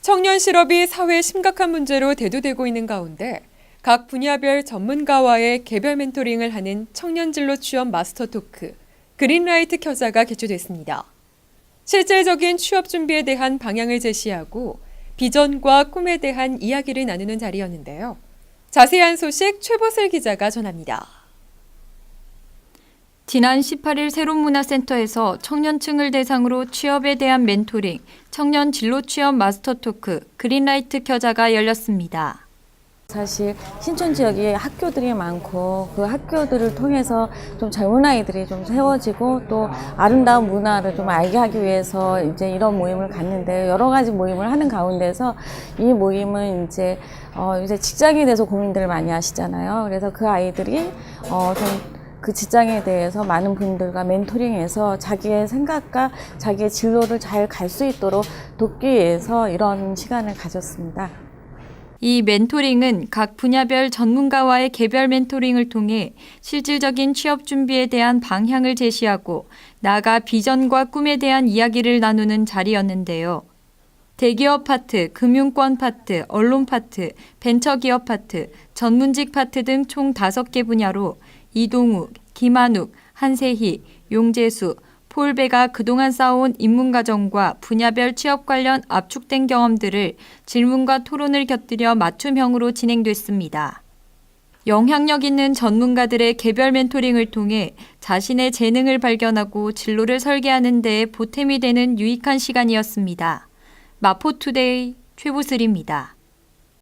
청년 실업이 사회 심각한 문제로 대두되고 있는 가운데 각 분야별 전문가와의 개별 멘토링을 하는 청년 진로 취업 마스터 토크 그린라이트 켜자가 개최됐습니다. 실질적인 취업 준비에 대한 방향을 제시하고 비전과 꿈에 대한 이야기를 나누는 자리였는데요. 자세한 소식 최보슬 기자가 전합니다. 지난 18일 새롬문화센터에서 청년층을 대상으로 취업에 대한 멘토링, 청년 진로 취업 마스터 토크, 그린라이트 켜자가 열렸습니다. 사실 신촌 지역에 학교들이 많고 그 학교들을 통해서 좀 젊은 아이들이 좀 세워지고 또 아름다운 문화를 좀 알게 하기 위해서 이제 이런 모임을 갖는데 여러 가지 모임을 하는 가운데서 이 모임은 이제 어 이제 직장에 대해서 고민들을 많이 하시잖아요. 그래서 그 아이들이 어좀 그 직장에 대해서 많은 분들과 멘토링해서 자기의 생각과 자기의 진로를 잘 갈 수 있도록 돕기 위해서 이런 시간을 가졌습니다. 이 멘토링은 각 분야별 전문가와의 개별 멘토링을 통해 실질적인 취업 준비에 대한 방향을 제시하고 나아가 비전과 꿈에 대한 이야기를 나누는 자리였는데요. 대기업 파트, 금융권 파트, 언론 파트, 벤처기업 파트, 전문직 파트 등총 5개 분야로 이동욱, 김한욱, 한세희, 용재수, 폴베가 그동안 쌓아온 입문과정과 분야별 취업 관련 압축된 경험들을 질문과 토론을 곁들여 맞춤형으로 진행됐습니다. 영향력 있는 전문가들의 개별 멘토링을 통해 자신의 재능을 발견하고 진로를 설계하는 데 보탬이 되는 유익한 시간이었습니다. 마포투데이 최보슬입니다.